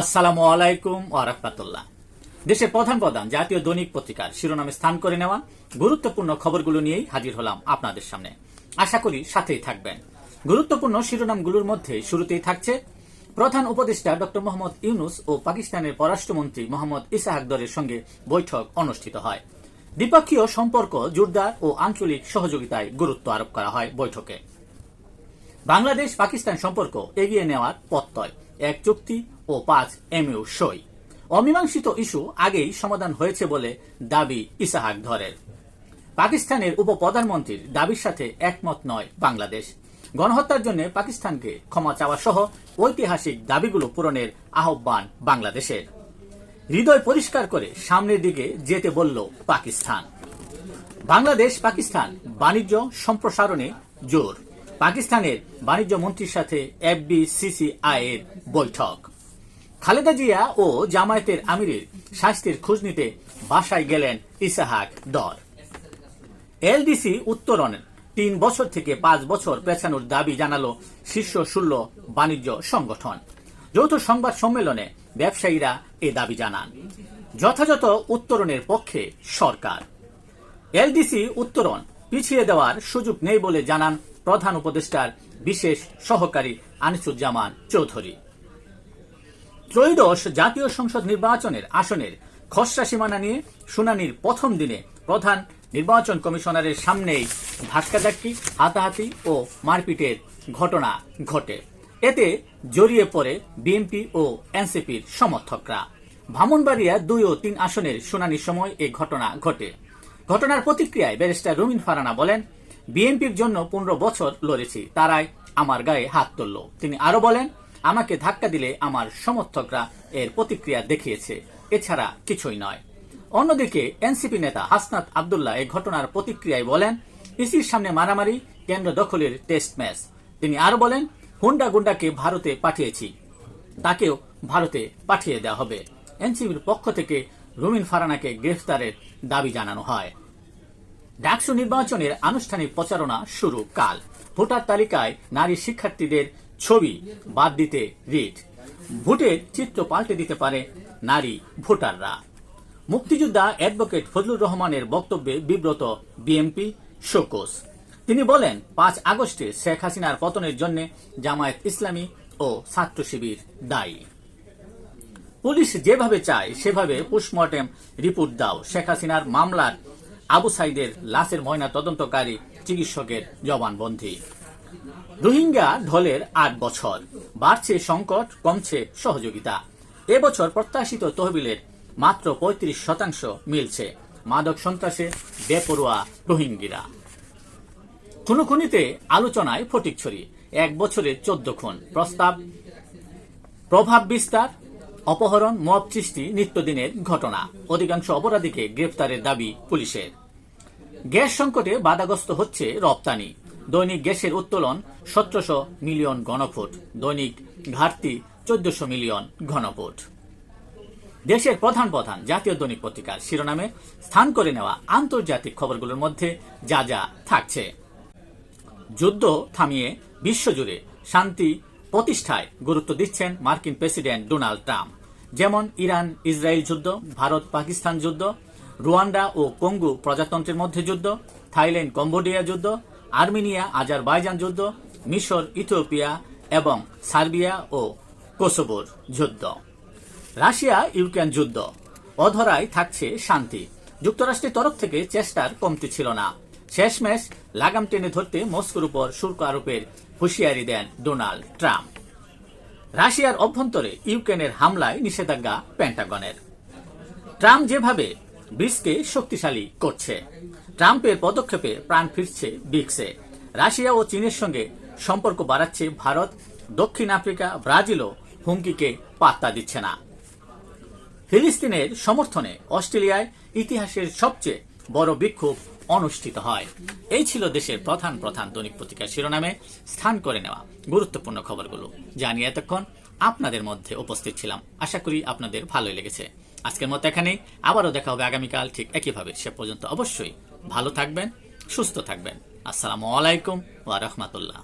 আসসালামু আলাইকুম ওয়ারাহমাতুল্লাহ দেশের প্রধান প্রধান জাতীয় দৈনিক পত্রিকার শিরোনামে স্থান করে নেওয়া গুরুত্বপূর্ণ খবরগুলো নিয়েই হাজির হলাম আপনাদের সামনে। আশা করি সাথেই থাকবেন। গুরুত্বপূর্ণ শিরোনামগুলোর মধ্যে শুরুতেই থাকছে, প্রধান উপদেষ্টা ডক্টর মোহাম্মদ ইউনুস ও পাকিস্তানের পররাষ্ট্রমন্ত্রী মোহাম্মদ ইসা আকদরের সঙ্গে বৈঠক অনুষ্ঠিত হয়। দ্বিপক্ষীয় সম্পর্ক, জোরদার ও আঞ্চলিক সহযোগিতায় গুরুত্ব আরোপ করা হয় বৈঠকে। বাংলাদেশ পাকিস্তান সম্পর্ক এগিয়ে নেওয়ার পত্তয় এক চুক্তি ও পাঁচ এমইউ সই। অমীমাংসিত ইস্যু আগেই সমাধান হয়েছে বলে দাবি ইসাহাক ধরের। পাকিস্তানের উপপ্রধানমন্ত্রীর দাবির সাথে একমত নয় বাংলাদেশ। গণহত্যার জন্য পাকিস্তানকে ক্ষমা চাওয়া সহ ঐতিহাসিক দাবিগুলো পূরণের আহ্বান বাংলাদেশের। হৃদয় পরিষ্কার করে সামনের দিকে যেতে বলল পাকিস্তান। বাংলাদেশ পাকিস্তান বাণিজ্য সম্প্রসারণে জোর। পাকিস্তানের বাণিজ্য মন্ত্রীর সাথে এফবিসিসিআই এর বৈঠক। খালেদা জিয়া ও জামায়াতের আমিরের স্বাস্থ্যের খোঁজ নিতে বাসায় গেলেন ইসাহাক দর এলডিসি উত্তরণ তিন বছর থেকে পাঁচ বছর পেছানোর দাবি জানালো শীর্ষ শুল্য বাণিজ্য সংগঠন। যৌথ সংবাদ সম্মেলনে ব্যবসায়ীরা এ দাবি জানান। যথাযথ উত্তরণের পক্ষে সরকার। এলডিসি উত্তরণ পিছিয়ে দেওয়ার সুযোগ নেই বলে জানান প্রধান উপদেষ্টার বিশেষ সহকারী আনিসুজ্জামান চৌধুরী। ত্রয়োদশ জাতীয় সংসদ নির্বাচনের আসনের খসড়া সীমানা নিয়ে শুনানির প্রথম দিনে প্রধান নির্বাচন কমিশনারের সামনেই ধাক্কাধাক্কি হাতাহাতি ও মারপিটের ঘটনা ঘটে। এতে জড়িয়ে পড়ে বিএনপি ও এনসিপির সমর্থকরা। ভামনবাড়িয়া দুই ও তিন আসনের শুনানির সময় এই ঘটনা ঘটে। ঘটনার প্রতিক্রিয়ায় ব্যারিস্টার রুমিন ফারানা বলেন বিএনপির জন্য পনেরো বছর লড়েছি, তারাই আমার গায়ে হাত তুলল। তিনি আরও বলেন, আমাকে ধাক্কা দিলে আমার সমর্থকরা এর প্রতিক্রিয়া দেখিয়েছে, এছাড়া কিছুই নয়। অন্যদিকে এনসিপি নেতা হাসনাত আবদুল্লাহ এই ঘটনার প্রতিক্রিয়ায় বলেন, ইসির সামনে মারামারি, কেন্দ্র দখলের টেস্ট ম্যাচ। তিনি আরও বলেন হুন্ডা গুন্ডাকে ভারতে পাঠিয়েছি, তাকেও ভারতে পাঠিয়ে দেওয়া হবে। এনসিপির পক্ষ থেকে রুমিন ফারানাকে গ্রেফতারের দাবি জানানো হয়। ডাকসু নির্বাচনের আনুষ্ঠানিক প্রচারণা শুরু কাল। ভোটার তালিকায় নারী শিক্ষার্থীদের ছবি বাদ দিতে রিট। ভোটের চিত্র পাল্টে দিতে পারে নারী ভোটাররা। মুক্তিযোদ্ধা অ্যাডভোকেট ফজলুর রহমানের বক্তব্যে বিব্রত বিএমপি শোকস তিনি বলেন, পাঁচ আগস্টে শেখ হাসিনার পতনের জন্য জামায়াত ইসলামী ও ছাত্র শিবির দায়ী। পুলিশ যেভাবে চায়, সেভাবে পোস্টমর্টেম রিপোর্ট দাও। শেখ হাসিনার মামলার আবু সাইদের লাশের ময়না তদন্তকারী চিকিৎসকের জবানবন্দি। রোহিঙ্গা ঢলের আট বছর। বাড়ছে সংকট, কমছে সহযোগিতা। এবছর প্রত্যাশিত তহবিলের মাত্র পঁয়ত্রিশ শতাংশ মিলছে মাদক সন্ত্রাসে বেপরোয়া রোহিঙ্গিরা। খুনোখুনিতে আলোচনায় ফটিকছড়ি এক বছরে চোদ্দ খুন। প্রস্তাব, প্রভাব বিস্তার, অপহরণ, মব সৃষ্টি নিত্যদিনের ঘটনা। অধিকাংশ অপরাধীকে গ্রেফতারের দাবি পুলিশের। গ্যাস সংকটে বাধাগ্রস্ত হচ্ছে রপ্তানি। দৈনিক গ্যাসের উত্তোলন সতেরোশো মিলিয়ন ঘনফুট। দৈনিক ঘাটতি চোদ্দশো মিলিয়ন ঘনফুট। দেশের প্রধান প্রধান জাতীয় দৈনিক পত্রিকার শিরোনামে স্থান করে নেওয়া আন্তর্জাতিক খবরগুলোর মধ্যে যা যা থাকছে। যুদ্ধ থামিয়ে বিশ্বজুড়ে শান্তি প্রতিষ্ঠায় গুরুত্ব দিচ্ছেন মার্কিন প্রেসিডেন্ট ডোনাল্ড ট্রাম্প। যেমন ইরান ইসরায়েল যুদ্ধ ভারত পাকিস্তান যুদ্ধ রুয়ান্ডা ও কঙ্গু প্রজাতন্ত্রের মধ্যে যুদ্ধ, থাইল্যান্ড কম্বোডিয়া যুদ্ধ, আর্মেনিয়া, আজারবাইজান যুদ্ধ, মিশর, ইথিওপিয়া এবং সার্বিয়া ও কোসোবোর যুদ্ধ। রাশিয়া, ইউক্রেন যুদ্ধ। অধরায় থাকছে শান্তি। যুক্তরাষ্ট্রের তরফ থেকে চেষ্টার কমতি ছিল না। শেষমেশ লাগাম টেনে ধরতে মস্কোর উপর শুল্ক আরোপের হুঁশিয়ারি দেন ডোনাল্ড ট্রাম্প। রাশিয়ার অভ্যন্তরে ইউক্রেনের হামলায় নিষেধাজ্ঞা পেন্টাগনের। ট্রাম্প যেভাবে ব্রিক্সকে শক্তিশালী করছে। ট্রাম্পের পদক্ষেপে প্রাণ ফিরছে ব্রিক্সে। রাশিয়া ও চীনের সঙ্গে সম্পর্ক বাড়াচ্ছে ভারত, দক্ষিণ আফ্রিকা ব্রাজিলও হুমকিকে পাত্তা দিচ্ছে না। ফিলিস্তিনের সমর্থনে অস্ট্রেলিয়ায় ইতিহাসের সবচেয়ে বড় বিক্ষোভ অনুষ্ঠিত হয়। এই ছিল দেশের প্রধান প্রধান দৈনিক পত্রিকার শিরোনামে স্থান করে নেওয়া গুরুত্বপূর্ণ খবরগুলো। জানিয়ে এতক্ষণ আপনাদের মধ্যে উপস্থিত ছিলাম। আশা করি আপনাদের ভালোই লেগেছে। আজকের মতো এখানেই। আবারও দেখা হবে আগামীকাল ঠিক একইভাবে। সে পর্যন্ত অবশ্যই ভালো থাকবেন, সুস্থ থাকবেন। আসসালামু আলাইকুম ওয়া রাহমাতুল্লাহ।